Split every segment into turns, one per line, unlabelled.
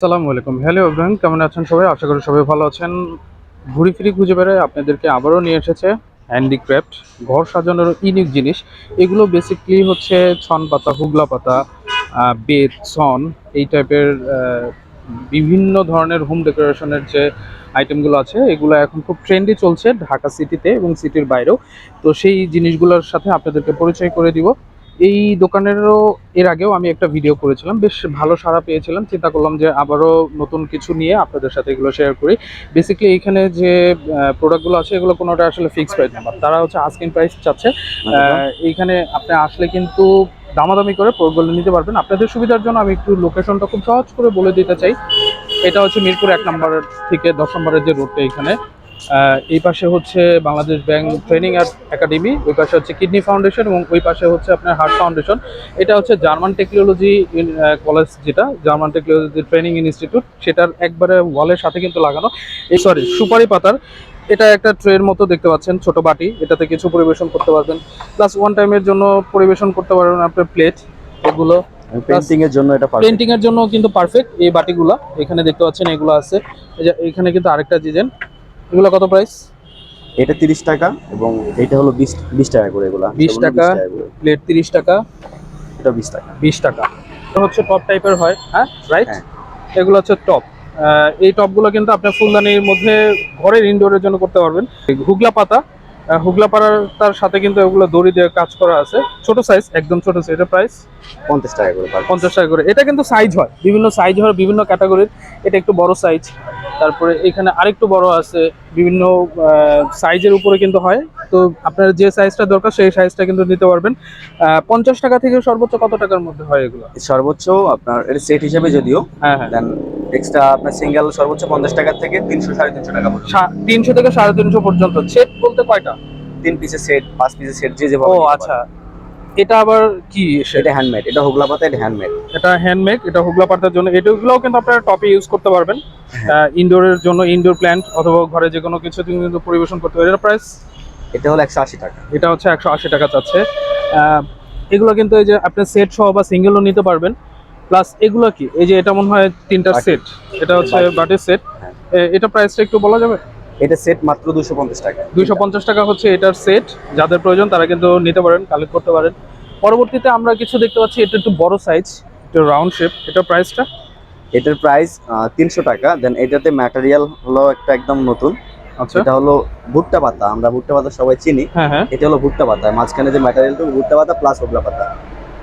আসসালামু আলাইকুম। হ্যালো ইব্রাহিম কেমন আছেন সবাই? আশা করি সবাই ভালো আছেন। ঘুরি ফিরি খুঁজে বেড়ায় আপনাদেরকে আবারও নিয়ে এসেছে হ্যান্ডিক্রাফট ঘর সাজানোর ইউনিক জিনিস। এগুলো বেসিকলি হচ্ছে ছন পাতা, হুগলা পাতা বেত, ছন, এই টাইপের বিভিন্ন ধরনের হোম ডেকোরেশনের যে আইটেমগুলো আছে, এগুলো এখন খুব ট্রেন্ডি চলছে ঢাকা সিটিতে এবং সিটির বাইরেও। তো সেই জিনিসগুলোর সাথে আপনাদেরকে পরিচয় করে দিব। এই দোকানেরও এর আগেও আমি একটা ভিডিও করেছিলাম। বেশ ভালো সাড়া পেয়েছিলাম। চিন্তা করলাম যে আবারও নতুন কিছু নিয়ে আপনাদের সাথে এগুলো শেয়ার করি। বেসিক্যালি এখানে যে প্রোডাক্টগুলো আছে এগুলো কোনোটা আসলে ফিক্সড প্রাইস না তারা হচ্ছে আস্কিং প্রাইস চাচ্ছে। এইখানে আপনি আসলে কিন্তু দামাদামি করে প্রোডাক্টগুলো নিতে পারবেন। আপনাদের সুবিধার জন্য আমি একটু লোকেশনটা খুব সহজ করে বলে দিতে চাই। এটা হচ্ছে মিরপুর এক নম্বর থেকে দশ নম্বরের যে রোডটা এখানে। এই পাশে হচ্ছে বাংলাদেশ ব্যাংক ট্রেনিং একাডেমি ওই পাশে হচ্ছে কিডনি ফাউন্ডেশন এবং ওই পাশে হচ্ছে আপনার হার্ট ফাউন্ডেশন। এটা হচ্ছে জার্মান টেকনোলজি কলেজ যেটা জার্মান টেকনোলজি ট্রেনিং ইনস্টিটিউট সেটার একবারে ওয়ালের সাথে কিন্তু লাগানো। এই সরি সুপারি পাতার এটা একটা ট্রের মতো দেখতে পাচ্ছেন ছোট বাটি এটাতে কিছু পরিবেশন করতে পারবেন। প্লাস ওয়ান টাইমের জন্য পরিবেশন করতে পারবেন আপনার প্লেট এগুলো।
পেন্টিং এর জন্য এটা
পেন্টিং এর জন্য কিন্তু পারফেক্ট এই বাটিগুলো এখানে দেখতে পাচ্ছেন এগুলো আছে। এখানে কিন্তু আরেকটা ডিজাইন। এগুলো কত প্রাইস
এটা 30 টাকা এবং এটা হলো 20 20 টাকা করে এগুলো।
20 টাকা। প্লেট তিরিশ টাকা।
এটা 20 টাকা।
বিশ টাকা। এটা হচ্ছে টপ টাইপের হয় হ্যাঁ? রাইট
হ্যাঁ।
এগুলো হচ্ছে টপ এই টপগুলো কিন্তু আপনি ফুলদানির মধ্যে ঘরের ইনডোরের জন্য করতে পারবেন। হুগলা পাতা আহ, হুগলা পাতার তার সাথে কিন্তু এগুলো দড়ি দিয়ে কাজ করা আছে। ছোট সাইজ একদম ছোট সাইজ এটা প্রাইস
50 টাকা করে
পঞ্চাশ টাকা করে। এটা কিন্তু সাইজ হয়। বিভিন্ন সাইজ হয় বিভিন্ন ক্যাটাগরির এটা একটু বড় সাইজ তারপরে এখানে আরেকটু বড় আছে। বিভিন্ন সাইজের উপরে কিন্তু হয়। তো আপনার যে সাইজটা দরকার সেই সাইজটা কিন্তু নিতে পারবেন। পঞ্চাশ টাকা থেকে সর্বোচ্চ কত টাকার মধ্যে হয় এগুলো?
সর্বোচ্চ আপনার এটা সেট হিসেবে যদিও
হ্যাঁ হ্যাঁ।
এক্সট্রা আপনার সিঙ্গেল সর্বোচ্চ 50 টাকা থেকে 300 350 টাকা পর্যন্ত।
তিনশো থেকে সাড়ে তিনশো পর্যন্ত। সেট বলতে কয়টা?
তিন পিসের সেট পাঁচ পিসের সেট যে
ও
যেভাবে নিতে
আচ্ছা। এটা আবার কি সেটা
এটা হ্যান্ডমেড এটা হুগলা পাতা এটা হ্যান্ডমেড
এটা হ্যান্ডমেড এটা হুগলা পাতার জন্য। এটাগুলোও কিন্তু আপনারা টপে ইউজ করতে পারবেন।
হ্যাঁ।
ইনডোরের জন্য ইনডোর প্ল্যান্ট অথবা ঘরে যে কোনো কিছু কিন্তু পরিবেশন করতে পারবে এটা প্রাইস
এটা হলো 180 টাকা।
এটা হচ্ছে একশো আশি টাকা চাচ্ছে। এগুলো কিন্তু এই যে আপনি সেট সহ বা সিঙ্গেলও নিতে পারবেন। প্লাস এগুলো কি? এই যে এটা মনে হয় তিনটা সেট এটা হচ্ছে
বাটি।
বাটির সেট
হ্যাঁ।
এটা প্রাইসটা একটু বলা যাবে?
এটা সেট মাত্র 250 টাকা।
দুইশো পঞ্চাশ টাকা হচ্ছে এটার সেট যাদের প্রয়োজন তারা কিন্তু নিতে পারেন কালেক্ট করতে পারেন। পরবর্তীতে আমরা কিছু দেখতে পাচ্ছি এটা একটু বড় সাইজ একটু রাউন্ড শেপ এটা প্রাইসটা
এটার প্রাইস 300 টাকা। দেন এটাতে ম্যাটেরিয়াল হলো একটা একদম নতুন।
আচ্ছা।
এটা হলো ভুট্টা পাতা। আমরা ভুট্টা পাতা সবাই চিনি।
হ্যাঁ হ্যাঁ।
এটা হলো ভুট্টা পাতা। মাঝখানে যে ম্যাটেরিয়ালটা ভুট্টা পাতা প্লাস ওগলা পাতা।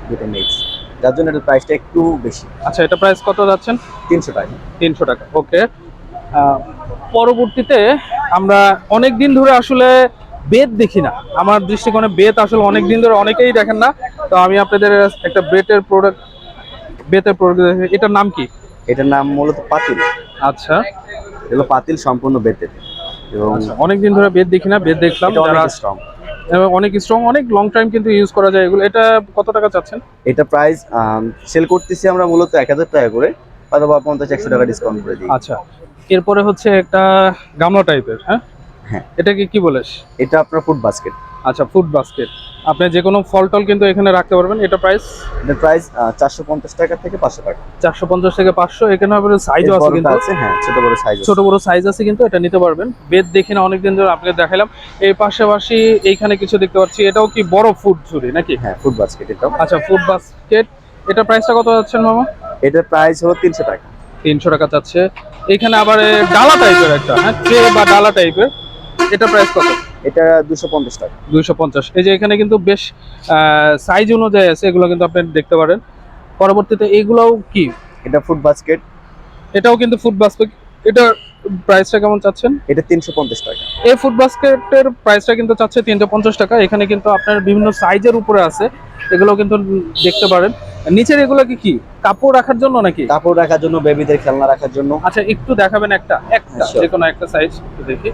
দুটো মিক্স যার জন্য এটার প্রাইসটা একটু বেশি।
আচ্ছা এটা প্রাইস কত যাচ্ছেন?
তিনশো টাকা।
তিনশো টাকা ওকে পরবর্তীতে আমরা অনেক দিন ধরে আসলে বেত দেখি না। আমার দৃষ্টিকোণে বেত আসলে অনেক দিন ধরে অনেকেই দেখেন না। তো আমি আপনাদের একটা বেতের প্রোডাক্ট বেতের প্রোডাক্ট এটার নাম কি?
এটার নাম মূলত পাতিল।
আচ্ছা।
এটা হলো পাতিল সম্পূর্ণ বেতের। এবং
আচ্ছা অনেক দিন ধরে বেদ দেখি না বেদ দেখলাম যারা এবং অনেক স্ট্রং অনেক লং টাইম কিন্তু ইউজ করা যায় এগুলো। এটা কত টাকা চাচ্ছেন?
এটা প্রাইস সেল করতেছি আমরা মূলত এক হাজার টাকা করে অথবা পঞ্চাশ একশো টাকা ডিসকাউন্ট করে দিই।
আচ্ছা। এরপরে হচ্ছে একটা গামলা টাইপের হ্যাঁ?
হ্যাঁ।
এটাকে কি বলেস
এটা আপনার ফুড বাস্কেট
আচ্ছা ফুড বাস্কেট আপনি যে কোনো ফল টল কিন্তু এখানে রাখতে পারবেন। এটা প্রাইস
এটার প্রাইস চারশো পঞ্চাশ টাকা থেকে পাঁচশো টাকা।
চারশো পঞ্চাশ থেকে পাঁচশো। এখানে আবার সাইজও আছে কিন্তু।
আছে হ্যাঁ ছোট বড় সাইজ
ছোট বড় সাইজ আছে কিন্তু এটা নিতে পারবেন। বেদ দেখি না অনেকদিন ধরে আপনাকে দেখালাম এই পাশাপাশি এইখানে কিছু দেখতে পাচ্ছি। এটাও কি বড় ফুড ঝুড়ি নাকি?
হ্যাঁ ফুড বাস্কেট এটাও।
আচ্ছা ফুড বাস্কেট এটা প্রাইসটা কত যাচ্ছেন মামা?
এটা প্রাইস হলো তিনশো টাকা।
তিনশো টাকা চাচ্ছে এখানে আবার ডালা টাইপের একটা হ্যাঁ ট্রে বা ডালা টাইপের এটা প্রাইস কত?
এটা দুশো পঞ্চাশ টাকা।
দুইশো পঞ্চাশ। এই যে এখানে কিন্তু বেশ সাইজ অনুযায়ী আছে এগুলো কিন্তু আপনি দেখতে পারেন। পরবর্তীতে এগুলোও কি?
এটা ফুড বাস্কেট
এটাও কিন্তু ফুড বাস্কেট এটার প্রাইসটা কেমন চাচ্ছেন?
এটা তিনশো পঞ্চাশ টাকা।
এই ফুড বাস্কেটের প্রাইসটা কিন্তু চাচ্ছে তিনশো পঞ্চাশ টাকা। এখানে কিন্তু আপনার বিভিন্ন সাইজের উপরে আছে। এগুলো কিন্তু দেখতে পারেন। নিচের এগুলো কি? কি কাপড় রাখার জন্য নাকি?
কাপড় রাখার জন্য বেবিদের খেলনা রাখার জন্য।
আচ্ছা একটু দেখাবেন একটা একটা
হ্যাঁ,
যে কোনো একটা সাইজ দেখি।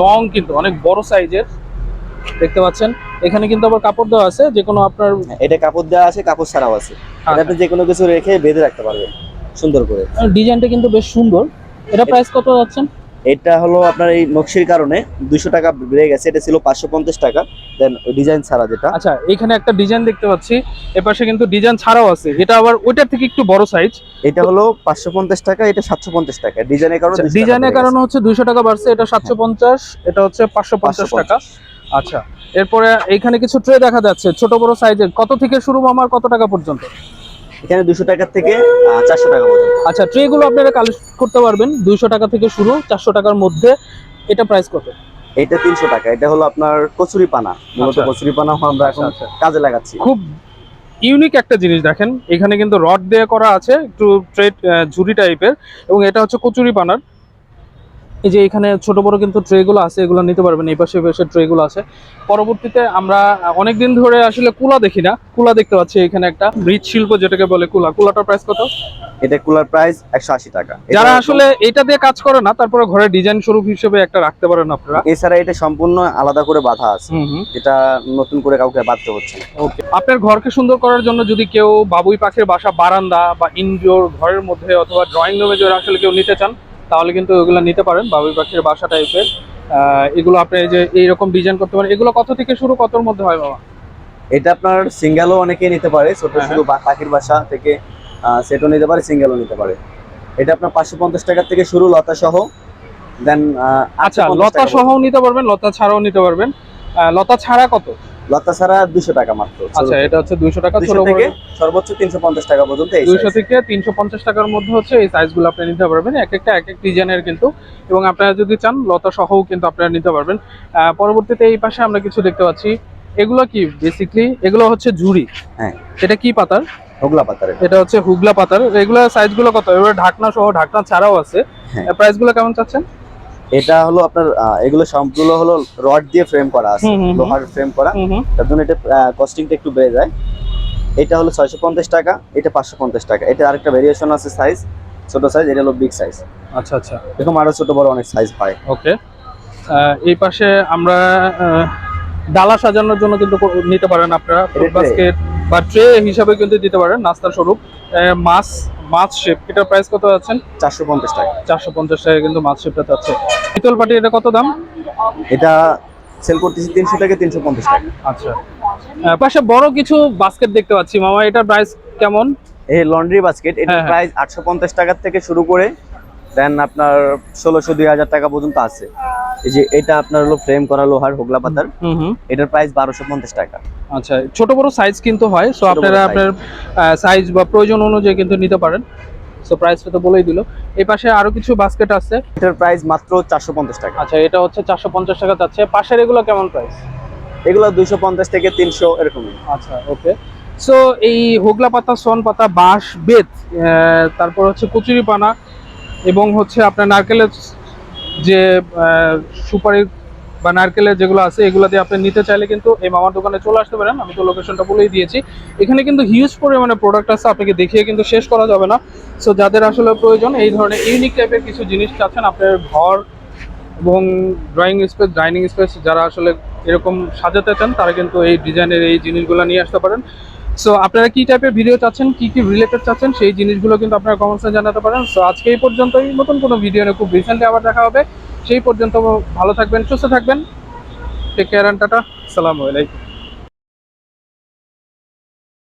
লং কিন্তু অনেক বড় সাইজের দেখতে পাচ্ছেন। এখানে কিন্তু আবার কাপড় দেওয়া আছে যে কোনো আপনার
হ্যাঁ, এটা কাপড় দেওয়া আছে কাপড় ছাড়াও আছে।
এটাতে
এটা আপনি যে কোনো কিছু রেখে বেঁধে রাখতে পারবেন সুন্দর করে।
ডিজাইনটা কিন্তু বেশ সুন্দর। এটা প্রাইস কত যাচ্ছেন?
এটা হলো আপনার এই নকশির কারণে দুশো টাকা বেড়ে গেছে। এটা ছিল পাঁচশো পঞ্চাশ টাকা। দেন ডিজাইন ছাড়া যেটা।
আচ্ছা এখানে একটা ডিজাইন দেখতে পাচ্ছি। এপাশে কিন্তু ডিজাইন ছাড়াও আছে। এটা আবার ওইটার থেকে একটু বড় সাইজ
এটা হলো পাঁচশো পঞ্চাশ টাকা এটা সাতশো পঞ্চাশ টাকা। ডিজাইনের কারণে 200 টাকা
ডিজাইনের
বেড়ে
কারণে হচ্ছে দুইশো টাকা বাড়ছে এটা সাতশো পঞ্চাশ এটা হচ্ছে পাঁচশো পঞ্চাশ টাকা। আচ্ছা এরপরে এখানে কিছু ট্রে দেখা যাচ্ছে ছোট বড় সাইজের কত থেকে শুরু আমার কত টাকা পর্যন্ত।
এখানে দুশো টাকা থেকে চারশো টাকা পর্যন্ত।
আচ্ছা ট্রে গুলো আপনারা কালেক্ট করতে পারবেন। দুইশো টাকা থেকে শুরু চারশো টাকার মধ্যে। এটা প্রাইস কত?
এটা তিনশো টাকা। এটা হলো আপনার কচুরি পানা। মূলত
আচ্ছা।
কচুরি পানা আমরা এখন
আচ্ছা, আচ্ছা।
কাজে লাগাচ্ছি।
খুব ইউনিক একটা জিনিস দেখেন। এখানে কিন্তু রড দিয়ে করা আছে একটু ট্রেড ঝুড়ি টাইপের এবং এটা হচ্ছে কচুরি পানার। এই যে এখানে ছোট বড় কিন্তু ট্রেগুলো আছে এগুলো নিতে পারবেন এই পাশে পাশে ট্রেগুলো আছে। পরবর্তীতে আমরা অনেক দিন ধরে আসলে কুলা দেখি না কুলা দেখতে পাচ্ছি এখানে একটা মৃৎ শিল্প যেটাকে বলে কুলা। কুলাটার প্রাইস কত?
এটা কুলার প্রাইস একশো আশি টাকা।
যারা আসলে এটা দিয়ে কাজ করে না তারপরে ঘরে ডিজাইন স্বরূপ হিসেবে একটা রাখতে পারেন আপনারা।
এছাড়া এটা সম্পূর্ণ আলাদা করে বাধা আছে। এটা নতুন করে কাউকে বাঁধতে হচ্ছে
ওকে আপনার ঘরকে সুন্দর করার জন্য যদি কেউ বাবুই পাখির বাসা বারান্দা বা ইনডোর ঘরের মধ্যে অথবা ড্রয়িং রুমে যদি আসলে কেউ নিতে চান তাহলে কিন্তু এগুলো নিতে পারেন বাবুই পাখির বাসা টাইপের এগুলো আপনি এই যে এইরকম ডিজাইন করতে পারেন। এগুলো কত থেকে শুরু কতর মধ্যে হয় বাবা?
এটা আপনার সিঙ্গেলও অনেকে নিতে পারে। ছোট
হ্যাঁ,
শুধু বা- পাখির বাসা থেকে সেটও নিতে পারে সিঙ্গেলও নিতে পারে। এটা আপনার পাঁচশো পঞ্চাশ টাকার থেকে শুরু লতা সহ। দেন
আচ্ছা লতা সহও নিতে পারবেন লতা ছাড়াও নিতে পারবেন। আহ, লতা ছাড়া কত?
লতা ছাড়া দুশো টাকা মাত্র
আচ্ছা এটা হচ্ছে দুইশো টাকা ছোট
থেকে সর্বোচ্চ তিনশো পঞ্চাশ টাকা পর্যন্ত
দুইশো থেকে তিনশো পঞ্চাশ টাকার মধ্যে হচ্ছে এই সাইজগুলো আপনি নিতে পারবেন এক একটা এক এক ডিজাইনের কিন্তু। এবং আপনারা যদি চান লতা সহও কিন্তু আপনারা নিতে পারবেন। পরবর্তীতে এই পাশে আমরা কিছু দেখতে পাচ্ছি। এগুলো কি বেসিকলি এগুলো হচ্ছে ঝুড়ি।
হ্যাঁ।
এটা কি পাতার?
হুগলা পাতার
এটা। হচ্ছে হুগলা পাতার। এগুলো সাইজগুলো কত? এবার ঢাকনা সহ ঢাকনা ছাড়াও আছে।
হ্যাঁ।
প্রাইসগুলো কেমন চাচ্ছেন?
এটা হলো আপনার এগুলো সবগুলো হলো রড দিয়ে ফ্রেম করা আছে। লোহার ফ্রেম করা। তার জন্য এটা কস্টিংটা একটু বেড়ে যায়। এটা হলো ছয়শো পঞ্চাশ টাকা এটা পাঁচশো পঞ্চাশ টাকা। এটা আরেকটা ভেরিয়েশন আছে সাইজ ছোট সাইজ এটা হলো বিগ সাইজ
আচ্ছা আচ্ছা।
এরকম আরও ছোট বড় অনেক সাইজ হয়।
ওকে এই পাশে আমরা আহ, ডালা সাজানোর জন্য কিন্তু নিতে পারেন আপনারা। বাস্কেট বা ট্রে হিসাবে কিন্তু দিতে পারেন নাস্তার স্বরূপ। আহ, মাছ মাছ শেপ এটার প্রাইস কত আছেন
চারশো পঞ্চাশ টাকা।
চারশো পঞ্চাশ টাকা কিন্তু মাছ শেপটা যাচ্ছে। শীতল পাটি এটা কত দাম?
এটা সেল করতেছি তিনশো থেকে তিনশো পঞ্চাশ টাকা।
আচ্ছা। পাশে বড় কিছু বাস্কেট দেখতে পাচ্ছি। মামা এটার প্রাইস কেমন?
এই লন্ড্রি বাস্কেট এটা
হ্যাঁ, হ্যাঁ।
প্রাইস আটশো পঞ্চাশ টাকার থেকে শুরু করে দেন আপনার ষোলোশো দুই হাজার টাকা পর্যন্ত আছে। এই যে এটা আপনার হলো ফ্রেম করা লোহার হোগলা পাতার।
হুম হুম
এটার প্রাইস বারোশো পঞ্চাশ টাকা।
আচ্ছা ছোট বড় সাইজ কিন্তু হয় সো আপনারা আপনার সাইজ বা প্রয়োজন অনুযায়ী কিন্তু নিতে পারেন। সো প্রাইসটা তো বলেই দিল। এই পাশে আরও কিছু বাস্কেট আছে।
এটার প্রাইস মাত্র চারশো পঞ্চাশ টাকা।
আচ্ছা এটা হচ্ছে চারশো পঞ্চাশ টাকা যাচ্ছে। পাশের এগুলো কেমন প্রাইস
এগুলো দুইশো পঞ্চাশ থেকে তিনশো এরকমই।
আচ্ছা ওকে সো এই হোগলা পাতা সন পাতা বাঁশ বেত তারপর হচ্ছে কচুরি পানা এবং হচ্ছে আপনার নারকেলের যে সুপারি বা নারকেলের যেগুলো আছে, এগুলো দিয়ে আপনি নিতে চাইলে কিন্তু এই মামার দোকানে চলে আসতে পারেন। আমি তো লোকেশনটা বলেই দিয়েছি। এখানে কিন্তু হিউজ পরিমাণে প্রোডাক্ট আছে, আপনাকে দেখিয়ে কিন্তু শেষ করা যাবে না। সো যাদের আসলে প্রয়োজন, এই ধরনের ইউনিক টাইপের কিছু জিনিস চাচ্ছেন, আপনার ঘর এবং ড্রয়িং স্পেস ডাইনিং স্পেস যারা আসলে এরকম সাজাতে চান, তারা কিন্তু এই ডিজাইনের এই জিনিসগুলো নিয়ে আসতে পারেন। সো আপনারা কি টাইপের ভিডিও চাচ্ছেন? কি কি রিলেটেড চাচ্ছেন? সেই জিনিসগুলো কিন্তু আপনারা কমেন্টসে জানাতে পারেন। সো আজকে এই পর্যন্ত এই নতুন কোনো ভিডিও নিয়ে খুব রিসেন্টলি আবার দেখা হবে। সেই পর্যন্ত ভালো থাকবেন, সুস্থ থাকবেন। টেক কেয়ার অ্যান্ড টাটা আসসালামু আলাইকুম